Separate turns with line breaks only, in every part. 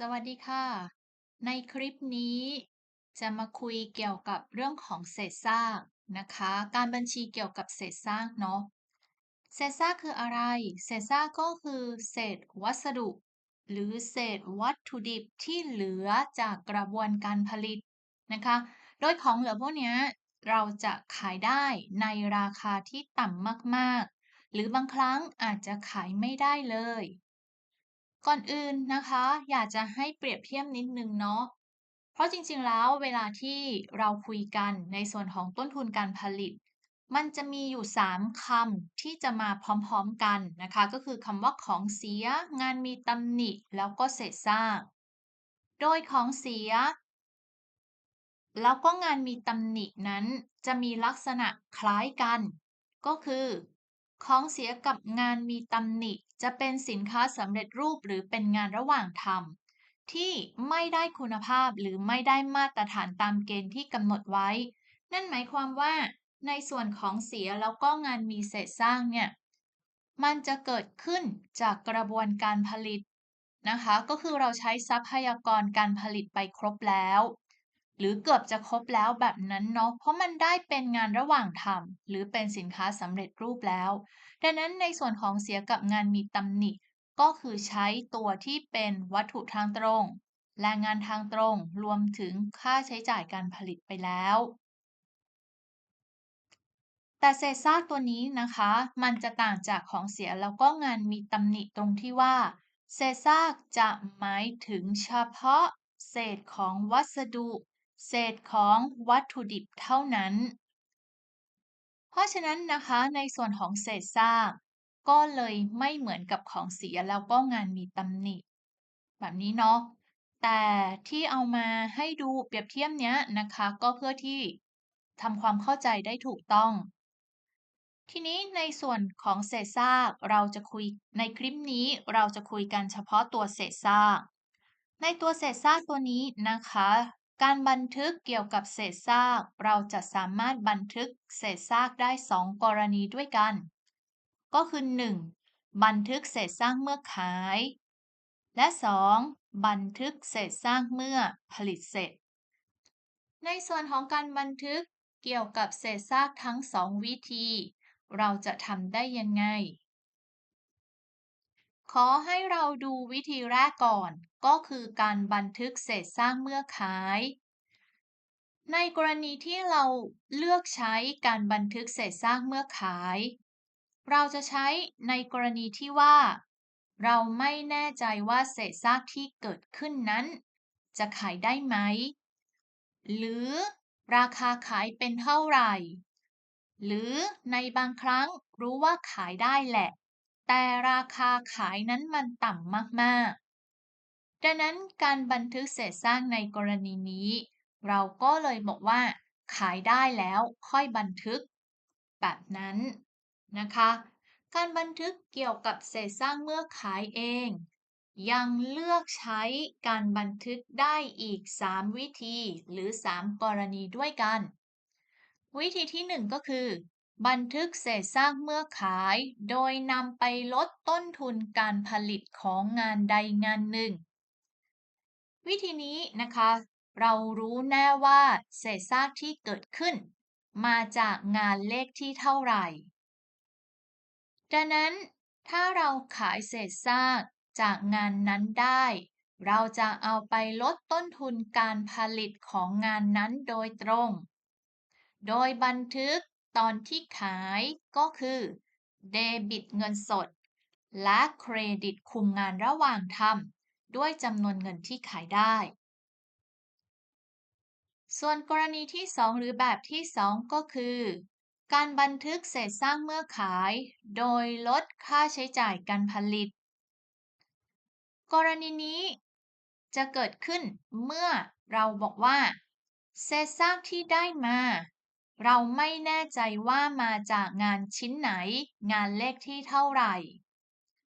สวัสดีค่ะ ในคลิปนี้จะมาคุยเกี่ยวกับเรื่องของเศษซากนะคะ การบัญชีเกี่ยวกับเศษซากเนาะ เศษซากคืออะไร เศษซากก็คือเศษวัสดุ หรือเศษวัตถุดิบที่เหลือจากกระบวนการผลิตนะคะ โดยของเหลือพวกนี้เราจะขายได้ในราคาที่ต่ำมากๆ หรือบางครั้งอาจจะขายไม่ได้เลย ก่อนอื่นนะคะ อยากจะให้เปรียบเทียบนิดนึงเนาะเพราะจริงๆแล้วเวลาที่เราคุยกันในส่วนของต้นทุนการผลิต มันจะมีอยู่ 3คำที่จะมาพร้อมๆกันนะคะ ก็คือคำว่าของเสีย งานมีตำหนิ แล้วก็เศษซากโดยของเสีย แล้วก็งานมีตำหนินั้นจะมีลักษณะคล้ายกัน ก็คือ ของเสียกับงานมีตำหนิจะเป็นสินค้าสำเร็จรูปหรือเป็นงานระหว่างทำที่ไม่ได้คุณภาพหรือไม่ได้มาตรฐานตามเกณฑ์ที่กำหนดไว้ นั่นหมายความว่า ในส่วนของเสียแล้วก็งานมีเศษสร้างเนี่ยมันจะเกิดขึ้นจากกระบวนการผลิตนะคะ ก็คือเราใช้ทรัพยากรการผลิตไปครบแล้ว หรือเกือบจะครบแล้วแบบนั้นเนาะเพราะมันได้เป็นงานระหว่างทำหรือเป็นสินค้าสำเร็จรูปแล้ว ดังนั้นในส่วนของเสียกับงานมีตำหนิ ก็คือใช้ตัวที่เป็นวัตถุทางตรงแรงงานทางตรงรวมถึงค่าใช้จ่ายการผลิตไปแล้วแต่เศษซากตัวนี้นะคะ มันจะต่างจากของเสียแล้วก็งานมีตำหนิตรงที่ว่า เศษซากจะหมายถึงเฉพาะเศษของวัสดุ เศษของวัตถุดิบเท่านั้น เพราะฉะนั้นนะคะในส่วนของเศษซากก็เลยไม่เหมือนกับของเสียแล้วก็งานมีตำหนิ แบบนี้เนาะแต่ที่เอามาให้ดูเปรียบเทียบเนี้ยนะคะ ก็เพื่อที่ทำความเข้าใจได้ถูกต้อง ทีนี้ในส่วนของเศษซากเราจะคุยในคลิปนี้เราจะคุยกันเฉพาะตัวเศษซาก ในตัวเศษซากตัวนี้นะคะ การบันทึกเกี่ยวกับเศษซาก เราจะสามารถบันทึกเศษซากได้ 2 กรณีด้วยกัน ก็คือ 1. บันทึกเศษซากเมื่อขาย และ 2. บันทึกเศษซากเมื่อผลิตเสร็จ ในส่วนของการบันทึกเกี่ยวกับเศษซากทั้ง 2 วิธี เราจะทำได้ยังไง ขอให้เราดูวิธีแรกก่อน ก็คือการบันทึกเศษซากเมื่อขาย ในกรณีที่เราเลือกใช้การบันทึกเศษซากเมื่อขาย เราจะใช้ในกรณีที่ว่า เราไม่แน่ใจว่าเศษซากที่เกิดขึ้นนั้น จะขายได้ไหม หรือราคาขายเป็นเท่าไหร่ หรือในบางครั้งรู้ว่าขายได้แหละ แต่ราคาขายนั้นมันต่ำมากๆ ดังนั้นการบันทึกเศษซากในกรณีนี้ เราก็เลยบอกว่า ขายได้แล้วค่อยบันทึก แบบนั้นนะคะ การบันทึกเกี่ยวกับเศษซากเมื่อขายเอง ยังเลือกใช้การบันทึกได้อีก 3 วิธีหรือ 3 กรณีด้วยกัน วิธีที่ 1 ก็คือ บันทึกเศษซากเมื่อขาย โดยนำไปลดต้นทุนการผลิตของงานใดงานหนึ่ง วิธีนี้นะคะ เรารู้แน่ว่าเศษซากที่เกิดขึ้น มาจากงานเลขที่เท่าไหร่ ดังนั้น ถ้าเราขายเศษซากจากงานนั้นได้ เราจะเอาไปลดต้นทุนการผลิตของงานนั้นโดยตรง โดยบันทึก ตอนที่ขายก็คือเดบิตเงินสด และเครดิตคุมงานระหว่างทำด้วยจำนวนเงินที่ขายได้ ส่วนกรณีที่ 2 หรือแบบที่ 2 ก็คือ การบันทึกเศษสร้างเมื่อขาย โดยลดค่าใช้จ่ายการผลิต กรณีนี้จะเกิดขึ้นเมื่อเราบอกว่า เศษซากที่ได้มา เราไม่แน่ใจว่ามาจากงานชิ้นไหน งานเลขที่เท่าไหร่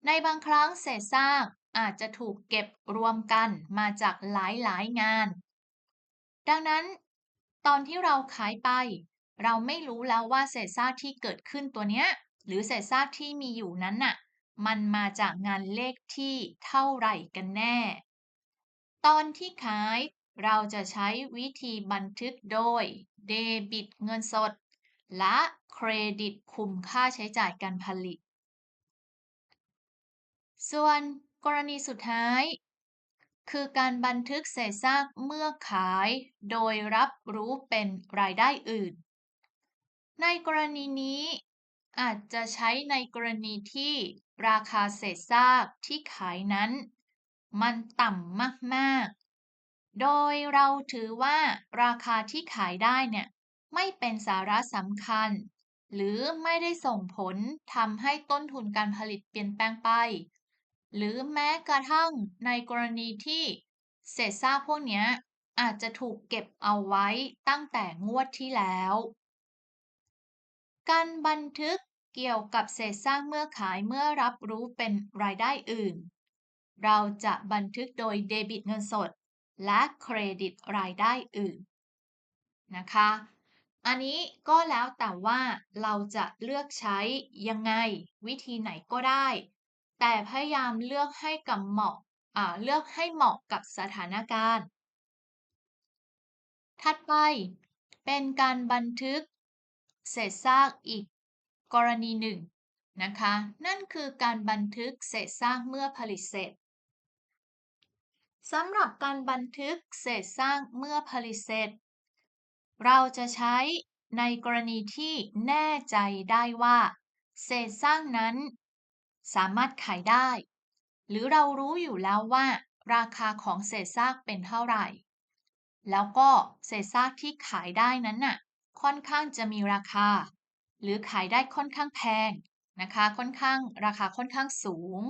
ในบางครั้งเศษซากอาจจะถูกเก็บรวมกันมาจากหลายๆงาน ดังนั้น ตอนที่เราขายไป เราไม่รู้แล้วว่าเศษซากที่เกิดขึ้นตัวเนี้ย หรือเศษซากที่มีอยู่นั้นน่ะ มันมาจากงานเลขที่เท่าไหร่กันแน่ ตอนที่ขายเราจะใช้วิธีบันทึกโดย เดบิตเงินสด และเครดิตคุมค่าใช้จ่ายการผลิต ส่วนกรณีสุดท้าย คือการบันทึกเศษซากเมื่อขายโดยรับรู้เป็นรายได้อื่น ในกรณีนี้อาจจะใช้ในกรณีที่ราคาเศษซากที่ขายนั้น มันต่ำมาก โดยเราถือว่าราคาที่ขายได้เนี่ยไม่เป็นสาระสำคัญ หรือไม่ได้ส่งผลทำให้ต้นทุนการผลิตเปลี่ยนแปลงไป หรือแม้กระทั่งในกรณีที่เศษซากพวกนี้อาจจะถูกเก็บเอาไว้ตั้งแต่งวดที่แล้ว การบันทึกเกี่ยวกับเศษซากเมื่อขายเมื่อรับรู้เป็นรายได้อื่น เราจะบันทึกโดยเดบิตเงินสด และเครดิตรายได้อื่นนะคะ อันนี้ก็แล้วแต่ว่าเราจะเลือกใช้ยังไงวิธีไหนก็ได้ แต่พยายามเลือกให้กับเหมาะเลือกให้เหมาะกับสถานการณ์ ถัดไปเป็นการบันทึกเศษซากอีกกรณีหนึ่งนะคะ นั่นคือการบันทึกเศษซากเมื่อผลิตเสร็จ สำหรับการบันทึกเศษซากเมื่อผลิตเสร็จ เราจะใช้ในกรณีที่แน่ใจได้ว่า เศษซากนั้น สามารถขายได้ หรือเรารู้อยู่แล้วว่า ราคาของเศษซากเป็นเท่าไหร่ แล้วก็เศษซากที่ขายได้นั้นน่ะค่อนข้างจะมีราคา หรือขายได้ค่อนข้างแพงนะคะ ค่อนข้างราคาค่อนข้างสูง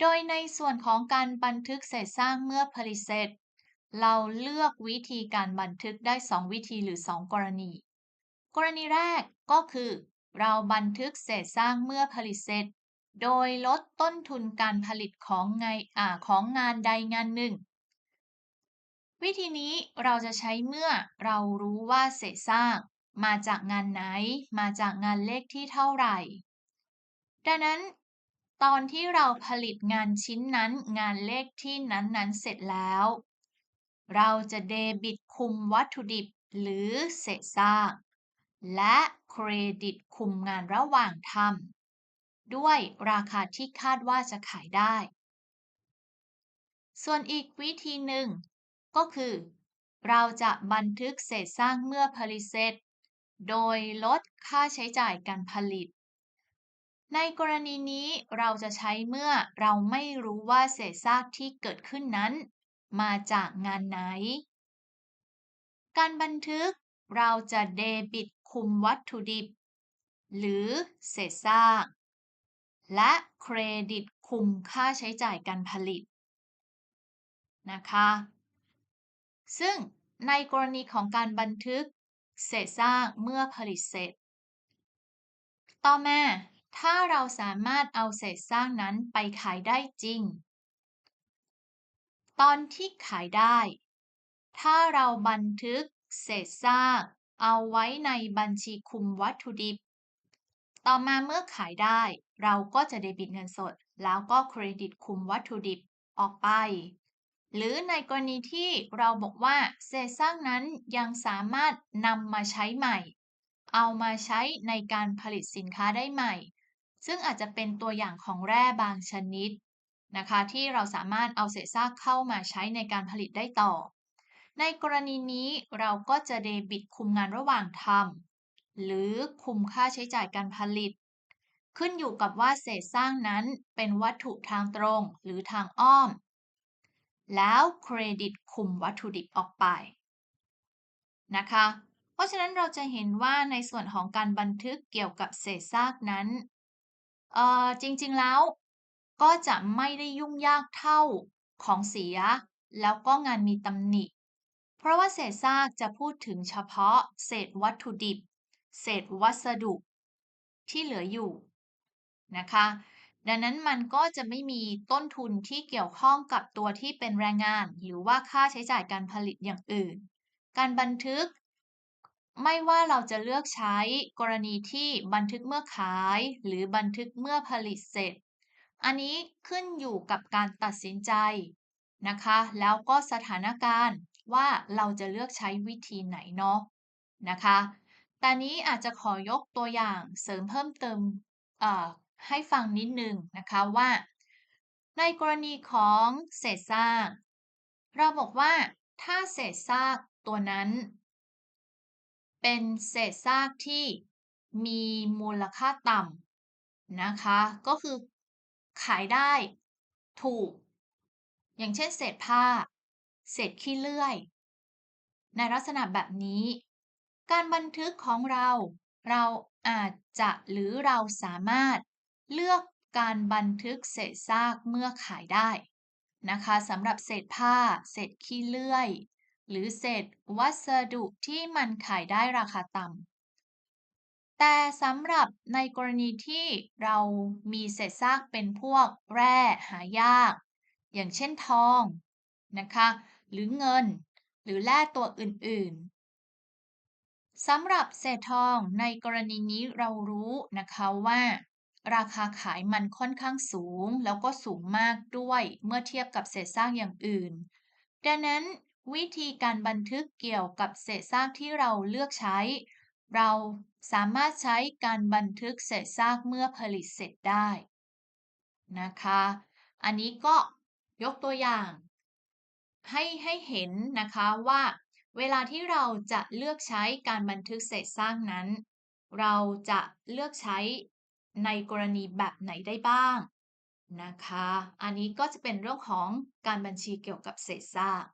โดยในส่วนของการบันทึกเศษซากเมื่อผลิตเสร็จ เราเลือกวิธีการบันทึกได้ 2 วิธีหรือ 2 กรณี กรณีแรกก็คือ เราบันทึกเศษซากเมื่อผลิตเสร็จ โดยลดต้นทุนการผลิตของไงอาของงานใดงานหนึ่ง วิธีนี้เราจะใช้เมื่อเรารู้ว่าเศษซากมาจากงานไหน มาจากงานเลขที่เท่าไหร่ดังนั้น ตอนที่เราผลิตงานชิ้นนั้นงานเลขที่นั้นๆ เสร็จแล้ว เราจะเดบิตคุมวัตถุดิบหรือเศษซากและเครดิตคุมงานระหว่างทำด้วยราคาที่คาดว่าจะขายได้ ส่วนอีกวิธีหนึ่ง ก็คือ เราจะบันทึกเศษซากเมื่อผลิตเสร็จ โดยลดค่าใช้จ่ายการผลิต ในกรณีนี้เราจะใช้เมื่อเราไม่รู้ว่าเศษซากที่เกิดขึ้นนั้น มาจากงานไหน การบันทึกเราจะเดบิตคุมวัตถุดิบ หรือเศษซาก และเครดิตคุมค่าใช้จ่ายการผลิตนะคะ ซึ่งในกรณีของการบันทึก เศษซากเมื่อผลิตเสร็จ ต่อมา ถ้าเราสามารถเอาเศษซากนั้นไปขายได้จริง ตอนที่ขายได้ ถ้าเราบันทึกเศษซากเอาไว้ในบัญชีคุมวัตถุดิบ ต่อมาเมื่อขายได้ เราก็จะเดบิตเงินสด แล้วก็เครดิตคุมวัตถุดิบออกไป หรือในกรณีที่เราบอกว่าเศษซากนั้นยังสามารถนำมาใช้ใหม่ เอามาใช้ในการผลิตสินค้าได้ใหม่ ซึ่งอาจจะเป็นตัวอย่างของแร่บางชนิดนะคะที่เราสามารถเอาเศษซากเข้ามาใช้ในการผลิตได้ต่อ ในกรณีนี้เราก็จะเดบิตคุมงานระหว่างทำหรือคุมค่าใช้จ่ายการผลิต ขึ้นอยู่กับว่าเศษซากนั้นเป็นวัตถุทางตรงหรือทางอ้อม แล้วเครดิตคุมวัตถุดิบออกไปนะคะ เพราะฉะนั้นเราจะเห็นว่าในส่วนของการบันทึกเกี่ยวกับเศษซากนั้น เอ่อ จริง ๆ แล้วก็จะไม่ได้ยุ่งยากเท่าของเสีย แล้วก็งานมีตำหนิ เพราะว่าเศษซากจะพูดถึงเฉพาะเศษวัตถุดิบ เศษวัสดุที่เหลืออยู่นะคะ ดังนั้นมันก็จะไม่มีต้นทุนที่เกี่ยวข้องกับตัวที่เป็นแรงงาน หรือว่าค่าใช้จ่ายการผลิตอย่างอื่น การบันทึก ไม่ว่าเราจะเลือกใช้กรณีที่บันทึกเมื่อขาย หรือบันทึกเมื่อผลิตเสร็จ อันนี้ขึ้นอยู่กับการตัดสินใจนะคะ แล้วก็สถานการณ์ว่าเราจะเลือกใช้วิธีไหนเนาะนะคะ แต่นี้อาจจะขอยกตัวอย่างเสริมเพิ่มเติมเอ่อให้ฟังนิดนึงนะคะว่า ในกรณีของเศษซาก เราบอกว่าถ้าเศษซากตัวนั้น เป็นเศษซากที่มีมูลค่าต่ำนะคะ ก็คือขายได้ถูก อย่างเช่นเศษผ้า เศษขี้เลื่อย ในลักษณะแบบนี้ การบันทึกของเรา เราอาจจะหรือเราสามารถเลือกการบันทึกเศษซากเมื่อขายได้นะคะสำหรับเศษผ้า เศษขี้เลื่อย หรือเศษวัสดุที่มันขายได้ราคาต่ำ แต่สำหรับในกรณีที่เรามีเศษซากเป็นพวกแร่หายาก อย่างเช่นทองนะคะ หรือเงิน หรือแร่ตัวอื่นๆ สำหรับเศษทองในกรณีนี้เรารู้นะคะว่าราคาขายมันค่อนข้างสูง แล้วก็สูงมากด้วยเมื่อเทียบกับเศษซากอย่างอื่น ดังนั้น วิธีการบันทึกเกี่ยวกับเศษซากที่เราเลือกใช้ เราสามารถใช้การบันทึกเศษซากเมื่อผลิตเสร็จได้นะคะ อันนี้ก็ยกตัวอย่าง ให้ให้เห็นนะคะว่า เวลาที่เราจะเลือกใช้การบันทึกเศษซากนั้น เราจะเลือกใช้ในกรณีแบบไหนได้บ้างนะคะ อันนี้ก็จะเป็นเรื่องของการบัญชีเกี่ยวกับเศษซาก